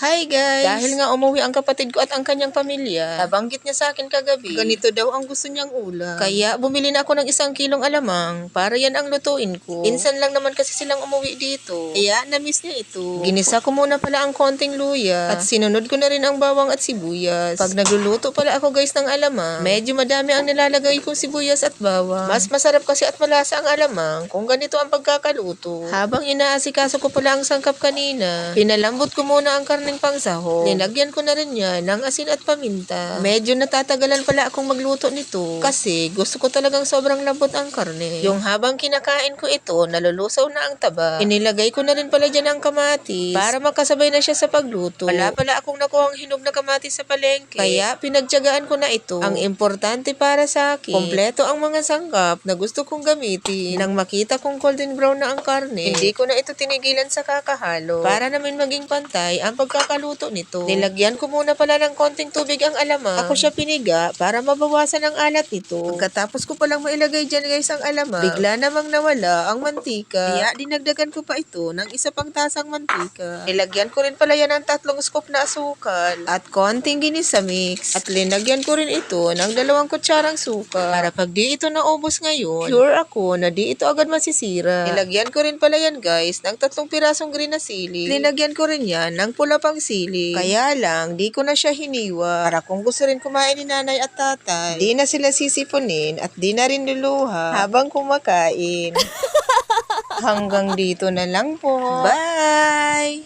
Hi guys! Dahil nga umuwi ang kapatid ko at ang kanyang pamilya, nabanggit niya sa akin kagabi, ganito daw ang gusto niyang ulam. Kaya bumili na ako ng isang kilong alamang para yan ang lutuin ko. Insan lang naman kasi silang umuwi dito. Kaya na-miss niya ito. Ginisa ko muna pala ang konting luya at sinunod ko na rin ang bawang at sibuyas. Pag nagluluto pala ako guys ng alamang, medyo madami ang nilalagay kong sibuyas at bawang. Mas masarap kasi at malasa ang alamang kung ganito ang pagkakaluto. Habang inaasikaso ko pala ang sangkap kanina, pinalambot ko muna ang karneng pangsaho. Linagyan ko na rin yan ng asin at paminta. Medyo natatagalan pala akong magluto nito kasi gusto ko talagang sobrang lambot ang karne. Yung habang kinakain ko ito, nalulusaw na ang taba. Inilagay ko na rin pala dyan ang kamatis para makasabay na siya sa pagluto. Wala pala akong nakuhang hinog na kamatis sa palengke. Kaya pinagtyagaan ko na ito. Ang importante para sa akin, kompleto ang mga sangkap na gusto kong gamitin. Nang makita kong golden brown na ang karne, hindi ko na ito tinigilan sa kakahalo. Para namin maging pantay ang pagkakaluto nito. Nilagyan ko muna pala ng konting tubig ang alamang. Ako siya piniga para mabawasan ang alat nito. Pagkatapos ko palang mailagay dyan guys ang alamang, bigla namang nawala ang mantika. Kaya dinagdagan ko pa ito ng isa pang tasang mantika. Nilagyan ko rin pala yan ng tatlong scoop na asukal at konting ginisa mix. At linagyan ko rin ito ng dalawang kutsarang suka. Para pag di ito naubos ngayon, sure ako na di ito agad masisira. Nilagyan ko rin pala yan guys ng tatlong pirasong green na sili. Linagyan ko rin yan ng pula pang sili. Kaya lang, di ko na siya hiniwa. Para kung gusto rin kumain ni nanay at tatay, di na sila sisipunin at di na rin luluha habang kumakain. Hanggang dito na lang po. Bye!